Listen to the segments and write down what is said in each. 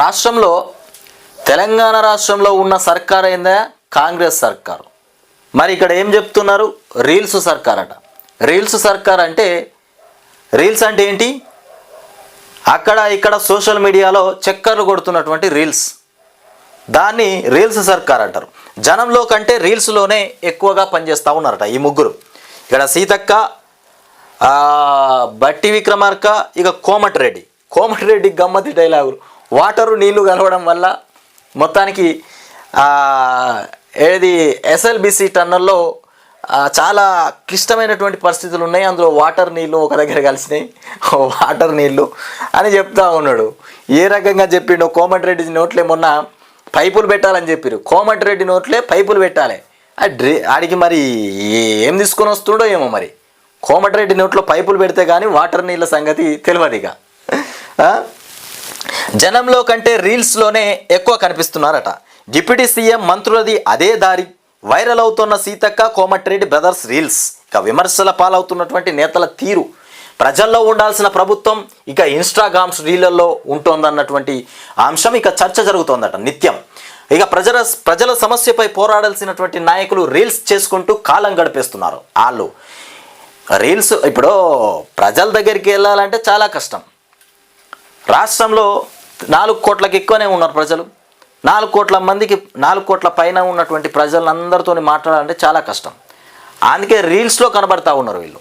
రాష్ట్రంలో తెలంగాణ రాష్ట్రంలో ఉన్న సర్కార్ అయిందా కాంగ్రెస్ సర్కారు. మరి ఇక్కడ ఏం చెప్తున్నారు? రీల్స్ సర్కార్ అట. రీల్స్ సర్కార్ అంటే రీల్స్ అంటే ఏంటి? అక్కడ ఇక్కడ సోషల్ మీడియాలో చక్కర్లు కొడుతున్నటువంటి రీల్స్. దాన్ని రీల్స్ సర్కార్ అంటారు. జనంలో కంటే రీల్స్లోనే ఎక్కువగా పనిచేస్తూ ఉన్నారట ఈ ముగ్గురు. ఇక్కడ సీతక్క బట్టి విక్రమార్క ఇక కోమటిరెడ్డి. కోమటిరెడ్డి గమ్మతి డైలాగులు. వాటరు నీళ్ళు కలవడం వల్ల మొత్తానికి ఏది ఎస్ఎల్బిసి టన్నల్లో చాలా క్లిష్టమైనటువంటి పరిస్థితులు ఉన్నాయి అందులో వాటర్ నీళ్ళు ఒక దగ్గర కలిసినాయి. వాటర్ నీళ్ళు అని చెప్తా ఉన్నాడు. ఏ రకంగా చెప్పిండో కోమటిరెడ్డి నోట్లే మొన్న పైపులు పెట్టాలని చెప్పారు కోమటిరెడ్డి నోట్లే పైపులు పెట్టాలి. ఆ డ్రే ఆడికి మరి ఏం తీసుకొని వస్తుండో ఏమో మరి. కోమటిరెడ్డి నోట్లో పైపులు పెడితే కానీ వాటర్ నీళ్ళ సంగతి తెలియదు ఇక. జనంలో కంటే రీల్స్లోనే ఎక్కువ కనిపిస్తున్నారట. డిప్యూటీ సీఎం మంత్రులది అదే దారి. వైరల్ అవుతున్న సీతక్క కోమటిరెడ్డి బ్రదర్స్ రీల్స్. ఇక విమర్శల పాలవుతున్నటువంటి నేతల తీరు. ప్రజల్లో ఉండాల్సిన ప్రభుత్వం ఇక ఇన్స్టాగ్రామ్స్ రీళ్ళలో ఉంటోందన్నటువంటి అంశం ఇక చర్చ జరుగుతోందట నిత్యం. ఇక ప్రజల ప్రజల సమస్యపై పోరాడాల్సినటువంటి నాయకులు రీల్స్ చేసుకుంటూ కాలం గడిపేస్తున్నారు. వాళ్ళు రీల్స్ ఇప్పుడు ప్రజల దగ్గరికి వెళ్ళాలంటే చాలా కష్టం. రాష్ట్రంలో నాలుగు కోట్లకి ఎక్కువనే ఉన్నారు ప్రజలు. నాలుగు కోట్ల మందికి నాలుగు కోట్ల పైన ఉన్నటువంటి ప్రజలందరితో మాట్లాడాలంటే చాలా కష్టం. అందుకే రీల్స్లో కనబడతా ఉన్నారు వీళ్ళు.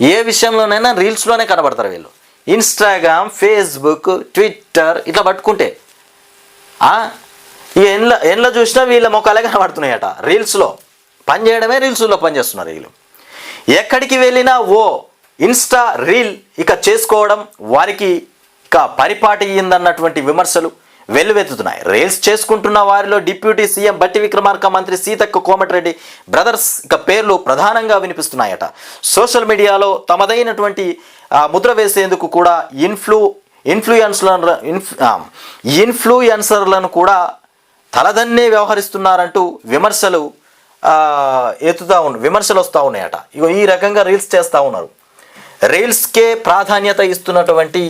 ఏ విషయంలోనైనా రీల్స్లోనే కనబడతారు వీళ్ళు. ఇన్స్టాగ్రామ్ ఫేస్బుక్ ట్విట్టర్ ఇట్లా పట్టుకుంటే. ఈ ఎండ్ల ఎండ్ల చూసినా వీళ్ళ మొక్కలే కనబడుతున్నాయట రీల్స్లో. పని చేయడమే రీల్స్లో పనిచేస్తున్నారు వీళ్ళు. ఎక్కడికి వెళ్ళినా ఓ ఇన్స్టా రీల్ ఇక చేసుకోవడం వారికి ఇక పరిపాటి అయ్యిందన్నటువంటి విమర్శలు వెల్లువెత్తుతున్నాయి. రీల్స్ చేసుకుంటున్న వారిలో డిప్యూటీ సీఎం బట్టి విక్రమార్క మంత్రి సీతక్క కోమటిరెడ్డి బ్రదర్స్ ఇక పేర్లు ప్రధానంగా వినిపిస్తున్నాయట. సోషల్ మీడియాలో తమదైనటువంటి ముద్ర వేసేందుకు కూడా ఇన్ఫ్లూ ఇన్ఫ్లుయెన్స్ల ఇన్ఫ్లుయెన్సర్లను కూడా తలదన్నే వ్యవహరిస్తున్నారంటూ విమర్శలు ఎత్తుతా ఉన్న విమర్శలు వస్తూ ఉన్నాయట. ఇగో ఈ రకంగా రీల్స్ చేస్తూ ఉన్నారు. రీల్స్కే ప్రాధాన్యత ఇస్తున్నటువంటి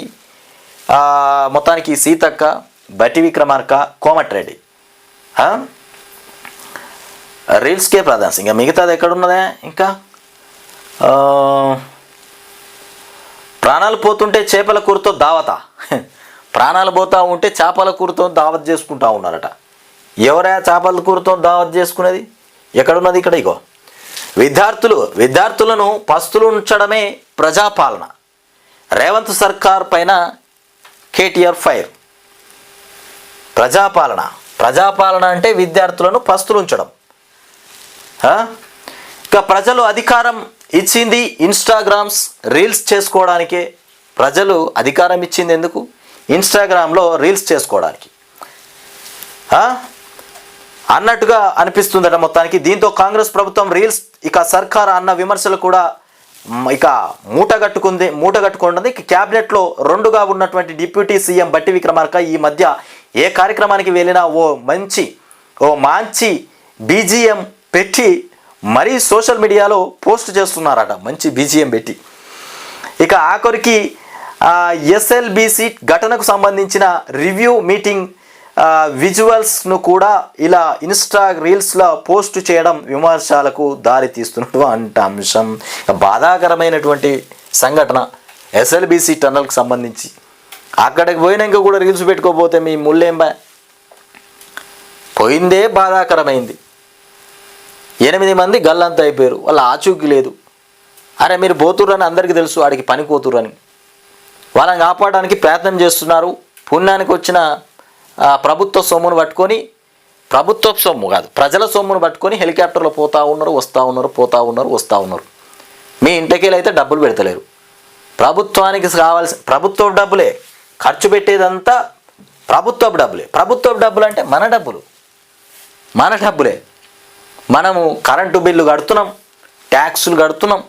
మొత్తానికి సీతక్క బట్టి విక్రమార్క కోమటిరెడ్డి రీల్స్కే ప్రధాన్స్ ఇంకా మిగతాది ఎక్కడున్నదా ఇంకా? ప్రాణాలు పోతుంటే చేపల కూరతో దావత. ప్రాణాలు పోతూ ఉంటే చేపల కూరతో దావత్ చేసుకుంటా ఉన్నారట. ఎవరా చేపల కూరతో దావత్ చేసుకునేది? ఎక్కడున్నది ఇక్కడ ఇగో? విద్యార్థులు విద్యార్థులను పస్తులు ఉంచడమే ప్రజాపాలన. రేవంత్ సర్కార్ పైన కేటీఆర్ ఫైర్. ప్రజాపాలన. ప్రజాపాలన అంటే విద్యార్థులను పస్తులు ఉంచడం ఇక ప్రజలు అధికారం ఇచ్చింది ఇన్స్టాగ్రామ్స్ రీల్స్ చేసుకోవడానికే. ప్రజలు అధికారం ఇచ్చింది ఎందుకు? ఇన్స్టాగ్రామ్లో రీల్స్ చేసుకోవడానికి. అన్నట్టుగా అనిపిస్తుందట మొత్తానికి. దీంతో కాంగ్రెస్ ప్రభుత్వం రీల్స్ ఇక సర్కార్ అన్న విమర్శలు కూడా ఇక మూట కట్టుకుంది మూట కట్టుకుంటుంది. క్యాబినెట్లో రెండుగా ఉన్నటువంటి డిప్యూటీ సీఎం బట్టి విక్రమార్క ఈ మధ్య ఏ కార్యక్రమానికి వెళ్ళినా ఓ మంచి ఓ మంచి బీజిఎం పెట్టి మరీ సోషల్ మీడియాలో పోస్ట్ చేస్తున్నారట మంచి బీజిఎం పెట్టి. ఇక ఆఖరికి ఎస్ఎల్బిసి ఘటనకు సంబంధించిన రివ్యూ మీటింగ్ విజువల్స్ను కూడా ఇలా ఇన్స్టా రీల్స్లో పోస్ట్ చేయడం విమర్శలకు దారి తీస్తున్నటువంటి అంశం. బాధాకరమైనటువంటి సంఘటన ఎస్ఎల్బిసి టన్నల్కి సంబంధించి. అక్కడికి పోయినాక కూడా రీల్స్ పెట్టుకోపోతే మీ ముళ్ళేంబా పోయిందే బాధాకరమైంది. ఎనిమిది మంది గల్లంత అయిపోయారు. వాళ్ళ ఆచూకీ లేదు. అరే మీరు పోతుర్రని అందరికీ తెలుసు ఆడికి పని పోతుర్రని. వాళ్ళని కాపాడడానికి ప్రయత్నం చేస్తున్నారు. పుణ్యానికి వచ్చిన ప్రభుత్వ సొమ్మును పట్టుకొని ప్రభుత్వ సొమ్ము కాదు ప్రజల సొమ్మును పట్టుకొని హెలికాప్టర్లో పోతూ ఉన్నారు వస్తూ ఉన్నారు పోతూ ఉన్నారు వస్తూ ఉన్నారు. మీ ఇంటికి అయితే డబ్బులు పెడతలేరు. ప్రభుత్వానికి కావాల్సిన ప్రభుత్వ డబ్బులే ఖర్చు పెట్టేదంతా ప్రభుత్వ డబ్బులే. ప్రభుత్వ డబ్బులు అంటే మన డబ్బులు. మన డబ్బులే. మనము కరెంటు బిల్లు కడుతున్నాం ట్యాక్సులు కడుతున్నాం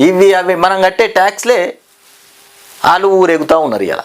ఇవి అవి మనం కట్టే ట్యాక్స్లే వాళ్ళు ఊరేగుతూ ఉన్నారు ఇలా